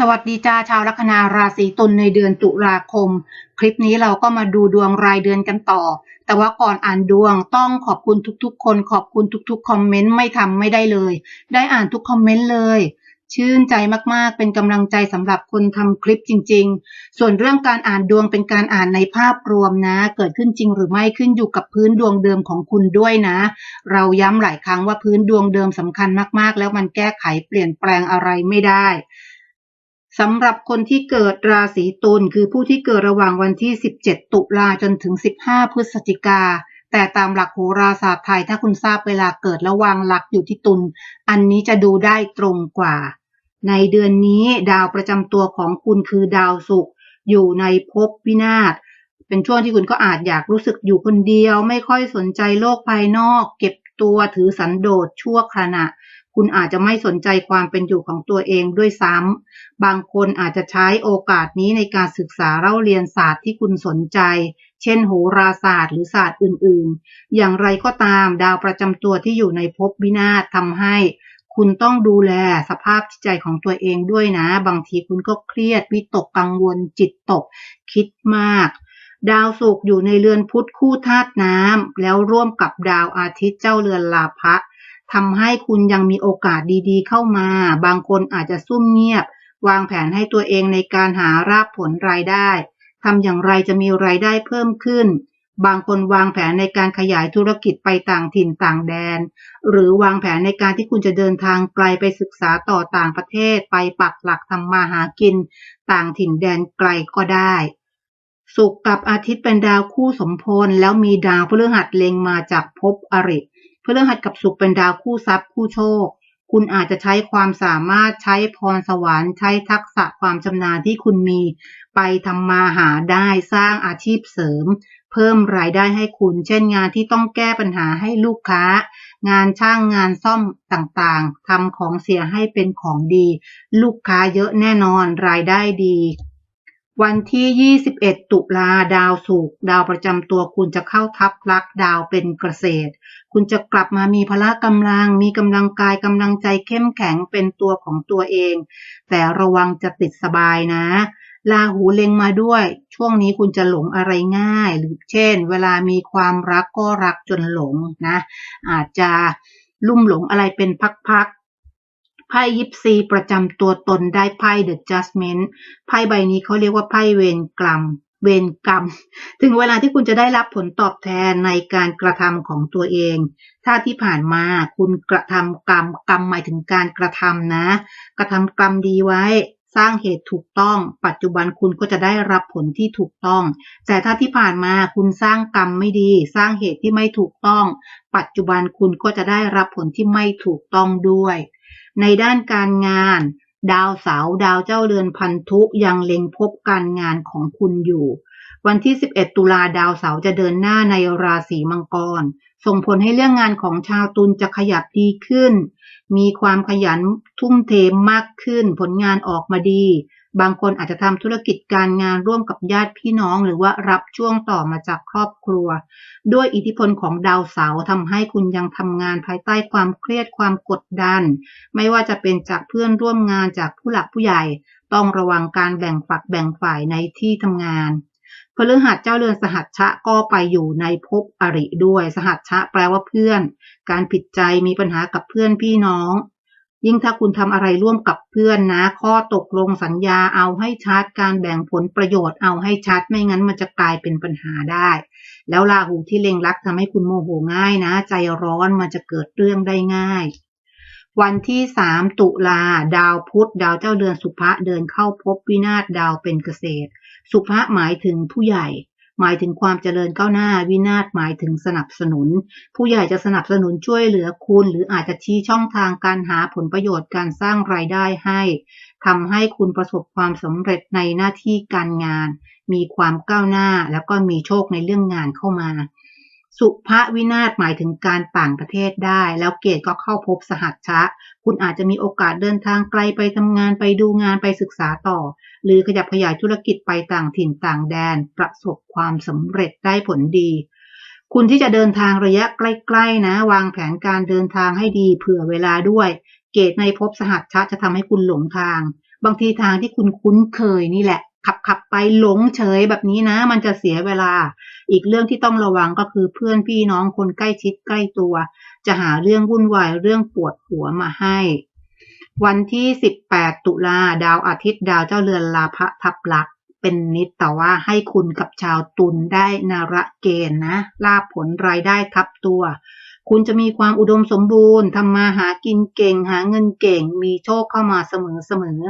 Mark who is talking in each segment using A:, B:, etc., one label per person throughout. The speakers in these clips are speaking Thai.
A: สวัสดีจ้าชาวลัคนาราศีตุลในเดือนตุลาคม คลิปนี้เราก็มาดูดวงรายเดือนกันต่อ แต่ว่าก่อนอ่านดวงต้องขอบคุณทุกๆ คน ขอบคุณทุกๆ คอมเมนต์ไม่ทำไม่ได้เลย ได้อ่านทุกคอมเมนต์เลย ชื่นใจมากๆ เป็นกำลังใจสำหรับคนทำคลิปจริง ๆ ส่วนเรื่องการอ่านดวงเป็นการอ่านในภาพรวมนะ เกิดขึ้นจริงหรือไม่ขึ้นอยู่กับพื้นดวงเดิมของคุณด้วยนะ เราย้ำหลายครั้งว่าพื้นดวงเดิมสำคัญมากๆ แล้วมันแก้ไขเปลี่ยนแปลงอะไรไม่ได้ สำหรับคนที่เกิดราศีตุลคือผู้ที่เกิดระหว่างวันที่ 17 ตุลาจนถึง 15 พฤศจิกา แต่ตามหลักโหราศาสตร์ไทยถ้าคุณทราบเวลาเกิดระวางหลักอยู่ที่ตุลอันนี้จะดูได้ตรงกว่า ในเดือนนี้ดาวประจำตัวของคุณคือดาวศุกร์อยู่ในภพวินาศเป็นช่วงที่คุณก็อาจอยากรู้สึกอยู่คนเดียว ไม่ค่อยสนใจโลกภายนอก เก็บตัวถือสันโดษชั่วขณะ คุณอาจจะไม่สนใจความเป็นอยู่ของตัวเองด้วยซ้ำ บางคนอาจจะใช้โอกาสนี้ในการศึกษาเล่าเรียนศาสตร์ที่คุณสนใจ เช่นโหราศาสตร์หรือศาสตร์อื่นๆ อย่างไรก็ตามดาวประจำตัวที่อยู่ในภพวินาศทำให้คุณต้องดูแลสภาพจิตใจของตัวเองด้วยนะ บางทีคุณก็เครียดวิตกกังวลจิตตก คิดมาก ดาวศุกร์อยู่ในเรือนพุธคู่ธาตุน้ำแล้วร่วมกับดาวอาทิตย์เจ้าเรือนลาภะ ทำให้คุณยังมีโอกาสดีๆ เข้ามา บางคนอาจจะซุ่มเงียบ วางแผนให้ตัวเองในการหาราบผลรายได้ทำอย่างไรจะมีรายได้เพิ่มขึ้น บางคนวางแผนในการขยายธุรกิจไปต่างถิ่นต่างแดน หรือวางแผนในการที่คุณจะเดินทางไกลไปศึกษาต่อต่างประเทศ ไปปักหลักทำมาหากิน ต่างถิ่นแดนไกลก็ได้ศุกกับอาทิตย์เป็นดาวคู่สมพลแล้วมีดาวพฤหัสเล็งมาจากภพอริ พฤหัสกับศุกร์เป็นดาวคู่ทรัพย์คู่โชค คุณอาจจะใช้ความสามารถใช้พรสวรรค์ใช้ทักษะความชำนาญที่คุณมี ไปทำมาหาได้สร้างอาชีพเสริม เพิ่มรายได้ให้คุณ เช่นงานที่ต้องแก้ปัญหาให้ลูกค้า งานช่างงานซ่อมต่างๆทำของเสียให้เป็นของดี ลูกค้าเยอะแน่นอนรายได้ดี วันที่ 21 ตุลาดาวศุกดาวประจำตัวคุณจะเข้าทับลักดาวเป็นเกษตร คุณจะกลับมามีพละกำลัง มีกำลังกายกำลังใจเข้มแข็งเป็นตัวของตัวเอง แต่ระวังจะติดสบายนะลาหูเล็งมาด้วย ช่วงนี้คุณจะหลงอะไรง่าย หรือเช่น เวลามีความรักก็รักจนหลงนะ อาจจะลุ่มหลงอะไรเป็นพักๆ ไพ่ยิปซีประจำตัวตนได้ไพ่ The Judgment ไพ่ใบนี้เขาเรียกว่าไพ่เวรกรรมเวรกรรม ถึงเวลาที่คุณจะได้รับผลตอบแทนในการกระทำของตัวเอง ถ้าที่ผ่านมาคุณกระทำกรรมกรรมหมายถึงการกระทำนะ กระทำกรรมดีไว้ สร้างเหตุถูกต้อง ปัจจุบันคุณก็จะได้รับผลที่ถูกต้อง แต่ถ้าที่ผ่านมาคุณสร้างกรรมไม่ดี สร้างเหตุที่ไม่ถูกต้อง ปัจจุบันคุณก็จะได้รับผลที่ไม่ถูกต้องด้วย ในด้านการงาน ดาวเสาดาวเจ้าเรือนพันธุยังเล็งพบการงานของคุณอยู่ วันที่ 11 ตุลาดาวเสาจะเดินหน้าในราศีมังกร ส่งผลให้เรื่องงานของชาวตุลจะขยับดีขึ้น มีความขยันทุ่มเทมากขึ้น ผลงานออกมาดี บางคนอาจจะทำธุรกิจการงานร่วมกับญาติพี่น้อง หรือว่ารับช่วงต่อมาจากครอบครัว ด้วยอิทธิพลของดาวเสาร์ทำให้คุณยังทำงานภายใต้ความเครียดความกดดัน ไม่ว่าจะเป็นจากเพื่อนร่วมงานจากผู้หลักผู้ใหญ่ ต้องระวังการแบ่งฝักแบ่งฝ่ายในที่ทำงานพฤหัสเจ้าเรือนสหัชชะก็ไปอยู่ในภพอริด้วย สหัชชะแปลว่าเพื่อน การผิดใจมีปัญหากับเพื่อนพี่น้อง ยิ่งถ้าคุณทำอะไรร่วมกับเพื่อนนะ ข้อตกลงสัญญาเอาให้ชัดการแบ่งผลประโยชน์เอาให้ชัดไม่งั้นมันจะกลายเป็นปัญหาได้ แล้วราหูที่เล็งรักทำให้คุณโมโหง่ายนะ ใจร้อนมันจะเกิดเรื่องได้ง่าย วันที่ 3 ตุลา ดาวพุธ ดาวเจ้าเดือนสุภะเดินเข้าพบวินาศดาวเป็นเกษตร สุภะหมายถึงผู้ใหญ่ หมายถึงความเจริญก้าวหน้า วินาศหมายถึงสนับสนุน ผู้ใหญ่จะสนับสนุนช่วยเหลือคุณ หรืออาจจะชี้ช่องทางการหาผลประโยชน์การสร้างรายได้ให้ทำให้คุณประสบความสำเร็จในหน้าที่การงาน มีความก้าวหน้าแล้วก็มีโชคในเรื่องงานเข้ามา สุภวินาศหมายถึงการต่างประเทศได้ แล้วเกตก็เข้าพบสหัชชะ คุณอาจจะมีโอกาสเดินทางไกลไปทำงานไปดูงานไปศึกษาต่อ หรือขยับขยายธุรกิจไปต่างถิ่นต่างแดน ประสบความสำเร็จได้ผลดี คุณที่จะเดินทางระยะใกล้ๆนะ วางแผนการเดินทางให้ดีเผื่อเวลาด้วย เกตในภพสหัชชะจะทำให้คุณหลงทาง บางทีทางที่คุณคุ้นเคยนี่แหละ ขับขับไปหลงเฉยแบบนี้นะ มันจะเสียเวลา อีกเรื่องที่ต้องระวังก็คือเพื่อนพี่น้องคนใกล้ชิดใกล้ตัว จะหาเรื่องวุ่นวายเรื่องปวดหัวมาให้ วันที่ 18 ตุลาดาวอาทิตย์ดาวเจ้าเรือนลาภทับลักษ เป็นนิดแต่ว่าให้คุณกับชาวตุลได้นาระเกณฑ์นะลาบผลรายได้ทับตัว คุณจะมีความอุดมสมบูรณ์ทำมาหากินเก่ง หาเงินเก่ง มีโชคเข้ามาเสมอเสมอ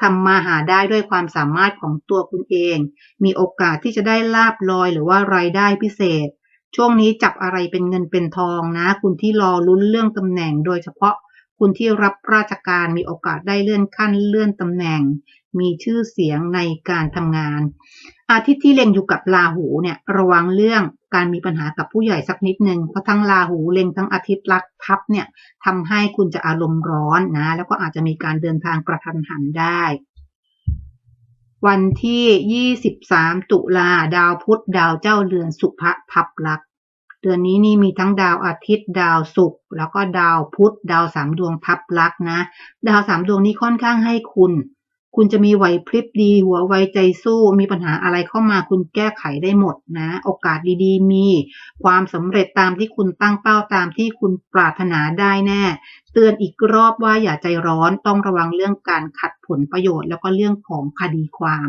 A: ทำมาหาได้ด้วยความสามารถของตัวคุณเอง มีโอกาสที่จะได้ลาบลอยหรือว่ารายได้พิเศษ ช่วงนี้จับอะไรเป็นเงินเป็นทองนะ คุณที่รอลุ้นเรื่องตำแหน่งโดยเฉพาะคุณที่รับราชการมีโอกาสได้เลื่อนขั้นเลื่อนตำแหน่ง มีชื่อเสียงในการทำงาน อาทิตย์ที่เล็งอยู่กับราหูเนี่ยระวังเรื่องการมีปัญหากับผู้ใหญ่สักนิดหนึ่งเพราะทั้งราหูเล็งทั้งอาทิตย์ลักทับเนี่ยทำให้คุณจะอารมณ์ร้อนนะ แล้วก็อาจจะมีการเดินทางกระทันหันได้ วันที่ 23 ตุลาดาวพุธดาวเจ้าเรือนสุภทับลักเดือนนี้นี่มีทั้งดาวอาทิตย์ดาวศุกร์แล้วก็ดาวพุธดาวสามดวงทับลักนะ ดาวสามดวงนี้ค่อนข้างให้คุณ คุณจะมีไหวพริบดี หัวไวใจสู้ มีปัญหาอะไรเข้ามาคุณแก้ไขได้หมดนะ โอกาสดีๆ มี ความสำเร็จตามที่คุณตั้งเป้าตามที่คุณปรารถนาได้แน่ เตือนอีกรอบว่าอย่าใจร้อนต้องระวังเรื่องการขัดผลประโยชน์ แล้วก็เรื่องของคดีความ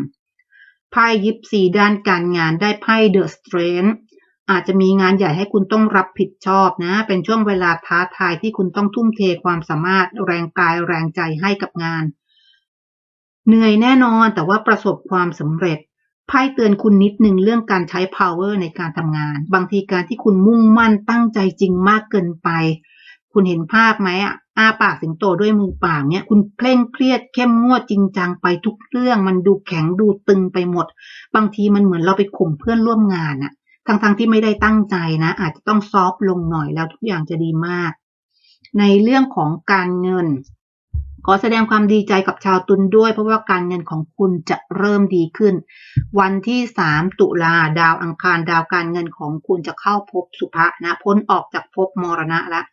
A: ไพ่ยิปซีด้านการงานได้ไพ่เดอะสเตรนท์อาจจะมีงานใหญ่ให้คุณต้องรับผิดชอบนะ เป็นช่วงเวลาท้าทายที่คุณต้องทุ่มเทความสามารถแรงกายแรงใจให้กับงาน เหนื่อยแน่นอนแต่ว่าประสบความสำเร็จไพ่เตือนคุณนิดนึงเรื่องการใช้ power ในการทำงาน บางทีการที่คุณมุ่งมั่นตั้งใจจริงมากเกินไป คุณเห็นภาพไหมอะอ้าปากสิงโตด้วยมือเปล่าเนี่ยคุณเคร่งเครียดเข้มงวดจริงจังไปทุกเรื่องมันดูแข็งดูตึงไปหมด บางทีมันเหมือนเราไปข่มเพื่อนร่วมงานอะทั้งๆทที่ไม่ได้ตั้งใจนะ อาจจะต้องซอฟต์ลงหน่อยแล้วทุกอย่างจะดีมาก ในเรื่องของการเงิน ขอแสดงความดีใจกับชาวตุลด้วย เพราะว่าการเงินของคุณจะเริ่มดีขึ้น วันที่ 3 ตุลาดาวอังคารดาวการเงินของคุณจะเข้าพบสุภะนะพ้นออกจากภพมรณะแล้ว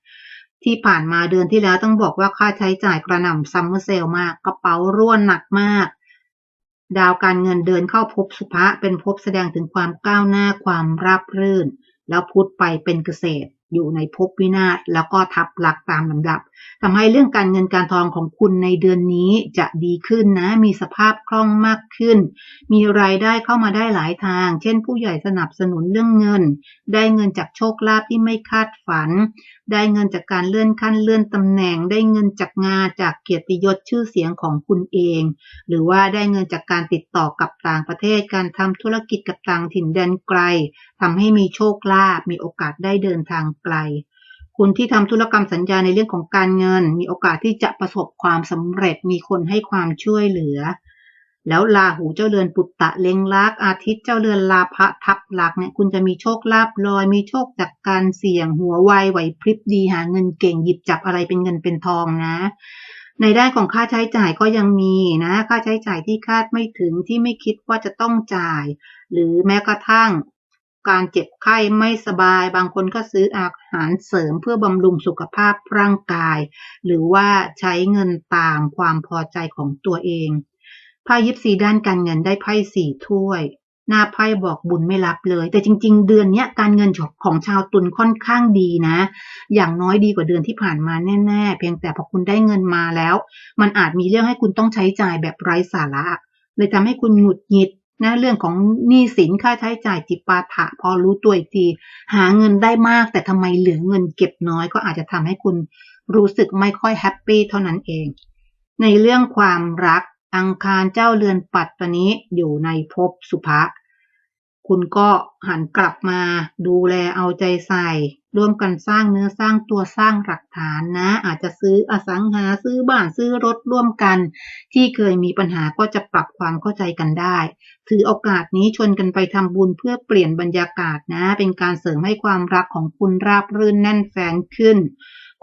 A: ที่ผ่านมาเดือนที่แล้วต้องบอกว่าค่าใช้จ่ายกระหน่ำซัมเมอร์เซลมากกระเป๋าร่วนหนักมาก ดาวการเงินเดินเข้าพบสุภะเป็นภพแสดงถึงความก้าวหน้าความราบรื่น แล้วพุทธไปเป็นเกษตร อยู่ในภพวินาศแล้วก็ทับหลักตามลำดับทำให้เรื่องการเงินการทองของคุณในเดือนนี้จะดีขึ้นนะ มีสภาพคล่องมากขึ้น มีรายได้เข้ามาได้หลายทาง เช่นผู้ใหญ่สนับสนุนเรื่องเงิน ได้เงินจากโชคลาภที่ไม่คาดฝันได้เงินจากการเลื่อนขั้นเลื่อนตำแหน่ง ได้เงินจากงานจากเกียรติยศชื่อเสียงของคุณเอง หรือว่าได้เงินจากการติดต่อกับต่างประเทศ การทำธุรกิจกับต่างถิ่นแดนไกลทำให้มีโชคลาภมีโอกาสได้เดินทางไกล คุณที่ทำธุรกรรมสัญญาในเรื่องของการเงิน มีโอกาสที่จะประสบความสำเร็จมีคนให้ความช่วยเหลือ แล้วลาหูเจ้าเรือนปุตตะเล็งลักอาทิตย์เจ้าเรือนลาภะทับลักเนี่ยคุณจะมีโชคลาภลอย มีโชคจากการเสี่ยงหัวไวไหวพริบดีหาเงินเก่งหยิบจับอะไรเป็นเงินเป็นทองนะ ในด้านของค่าใช้จ่ายก็ยังมีนะ ค่าใช้จ่ายที่คาดไม่ถึงที่ไม่คิดว่าจะต้องจ่าย หรือแม้กระทั่งการเจ็บไข้ไม่สบาย บางคนก็ซื้ออาหารเสริมเพื่อบำรุงสุขภาพร่างกาย หรือว่าใช้เงินตามความพอใจของตัวเอง ไพ่ยิปซีด้านการเงินได้ไพ่สี่ถ้วย หน้าไพ่บอกบุญไม่รับเลย แต่จริง ๆ เดือนนี้การเงินของชาวตุลค่อนข้างดีนะ อย่างน้อยดีกว่าเดือนที่ผ่านมาแน่ๆ เพียงแต่พอคุณได้เงินมาแล้ว มันอาจมีเรื่องให้คุณต้องใช้จ่ายแบบไร้สาระ เลยทำให้คุณหงุดหงิดนะเรื่องของหนี้สินค่าใช้จ่ายจิปาถะพอรู้ตัวอีกทีหาเงินได้มาก แต่ทำไมเหลือเงินเก็บน้อยก็อาจจะทำให้คุณรู้สึกไม่ค่อยแฮปปี้เท่านั้นเอง ในเรื่องความรัก อังคารเจ้าเรือนปัดตัวนี้อยู่ในภพสุภะ คุณก็หันกลับมาดูแลเอาใจใส่ ร่วมกันสร้างเนื้อสร้างตัวสร้างหลักฐานนะ อาจจะซื้ออสังหาซื้อบ้านซื้อรถร่วมกัน ที่เคยมีปัญหาก็จะปรับความเข้าใจกันได้ ถือโอกาสนี้ชวนกันไปทำบุญเพื่อเปลี่ยนบรรยากาศนะ เป็นการเสริมให้ความรักของคุณราบรื่นแน่นแฟนขึ้น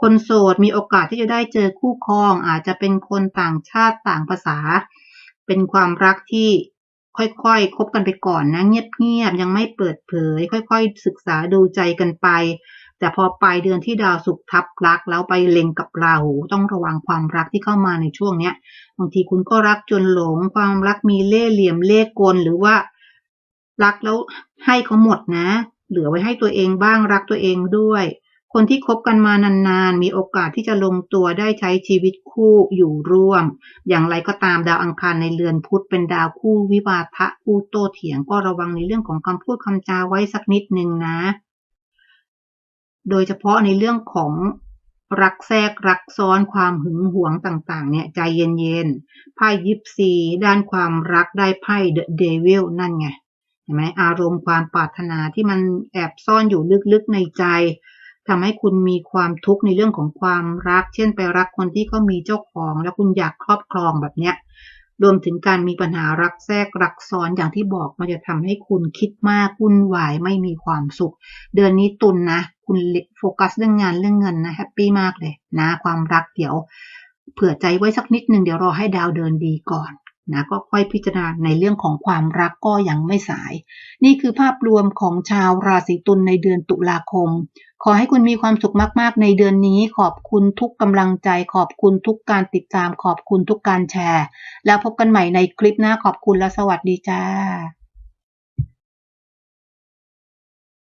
A: คนโสดมีโอกาสที่จะได้เจอคู่ครอง อาจจะเป็นคนต่างชาติต่างภาษา เป็นความรักที่ค่อยๆ คบกันไปก่อนนะ เงียบๆ ยังไม่เปิดเผย ค่อยๆ ศึกษาดูใจกันไป แต่พอปลายเดือนที่ดาวศุกทับรัก แล้วไปเล็งกับราหูต้องระวังความรักที่เข้ามาในช่วงเนี้ยบางทีคุณก็รักจนหลง ความรักมีเล่ห์เหลี่ยมเล่ห์กลหรือว่า รักแล้วให้เขาหมดนะ เหลือไว้ให้ตัวเองบ้างรักตัวเองด้วย คนที่คบกันมานานๆ มีโอกาสที่จะลงตัวได้ใช้ชีวิตคู่อยู่ร่วม อย่างไรก็ตามดาวอังคารในเรือนพุธเป็นดาวคู่วิวาทะคู่โตเถียงก็ระวังในเรื่องของคำพูดคำจาไว้สักนิดหนึ่งนะ โดยเฉพาะในเรื่องของรักแทรกรักซ้อนความหึงหวงต่างๆ เนี่ย ใจเย็นๆไพ่ยิปซีด้านความรักได้ไพ่เดอะเดวิลนั่นไงเห็นไหมอารมณ์ความปรารถนาที่มันแอบซ่อนอยู่ลึกๆในใจทำให้คุณมีความทุกข์ในเรื่องของความรัก เช่นไปรักคนที่เขามีเจ้าของ แล้วคุณอยากครอบครองแบบเนี้ยรวมถึงการมีปัญหารักแทรกรักซ้อนอย่างที่บอกมันจะทำให้คุณคิดมากวุ่นวายไม่มีความสุข เดือนนี้ตุนนะ คุณโฟกัสเรื่องงานเรื่องเงินนะแฮปปี้มากเลยนะความรักเดี๋ยว เผื่อใจไว้สักนิดหนึ่งเดี๋ยวรอให้ดาวเดินดีก่อนนะก็ค่อยพิจารณาในเรื่องของความรักก็ยังไม่สาย นี่คือภาพรวมของชาวราศีตุลในเดือนตุลาคม ขอให้คุณมีความสุขมากๆ ในเดือนนี้ ขอบคุณทุกกำลังใจ ขอบคุณทุกการติดตาม ขอบคุณทุกการแชร์ แล้วพบกันใหม่ในคลิปหน้าขอบคุณและสวัสดีจ้า